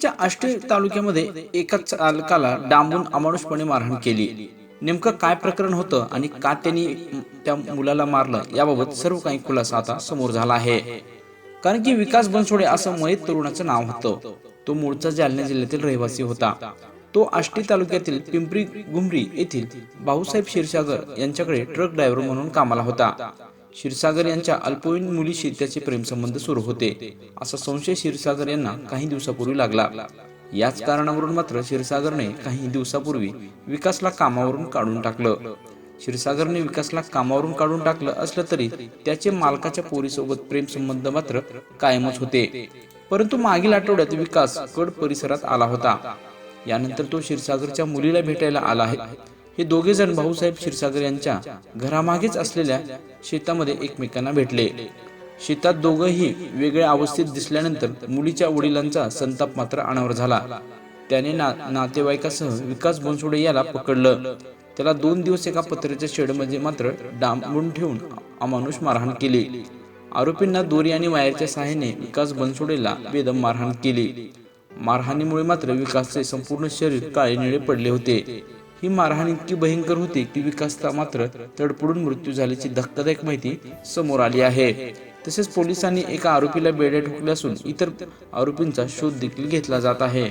च्या आष्टी तालुक्यामध्ये एका चालकाला डांबून अमानुषपणे मारहाण केली. नेमकं काय प्रकरण होतं आणि का त्यांनी त्या मुलाला मारलं याबाबत सर्व काही खुलासा आता समोर झाला आहे. कारण की विकास बनसोडे असं मयत तरुणाचं नाव होतं. तो मूळचा जालना जिल्ह्यातील रहिवासी होता. तो आष्टी तालुक्यातील पिंपरी गुमरी येथील भाऊसाहेब क्षीरसागर यांच्याकडे ट्रक ड्रायव्हर म्हणून कामाला होता. क्षीरसागर यांच्या अल्पवयीन मुलीशी त्याचे प्रेमसंबंध सुरू होते. असा संशय क्षीरसागर यांना काही दिवसापूर्वी लागला. याच कारणावरून मात्र क्षीरसागरने काही दिवसापूर्वी विकासला कामावरून काढून टाकलं. क्षीरसागरने विकासला कामावरून काढून टाकलं असलं तरी त्याचे मालकाच्या पोरीसोबत प्रेमसंबंध मात्र कायमच होते. परंतु मागील आठवड्यात विकास कड परिसरात आला होता. यानंतर तो क्षीरसागरच्या मुलीला भेटायला आला आहे. हे दोघे जण भाऊसाहेब क्षीरसागर यांच्या घरामागेच असलेल्या शेतामध्ये एकमेकांना भेटले. शेतात दोघंही वेगळ्या अवस्थेत दिसल्यानंतर मुलीच्या वडिलांचा संताप मात्र अनावर झाला. त्याने ना नातेवाईकासह विकास बनसोडे याला पकडलं. त्याला दोन दिवस एका पत्र्याच्या शेडमध्ये मात्र डांबून ठेवून अमानुष मारहाण केली. आरोपींना दोरी आणि वायरच्या सहाय्याने विकास बनसोडेला बेदम मारहाण केली. मारहाणीमुळे मात्र विकासचे संपूर्ण शरीर काळे निळे पडले होते. ही मारहाण इतकी भयंकर होती की विकासचा मात्र तडपडून मृत्यू झाल्याची धक्कादायक माहिती समोर आली आहे. तसेच पोलिसांनी एका आरोपीला बेड्या ठोकल्या असून इतर आरोपींचा शोध देखील घेतला जात आहे.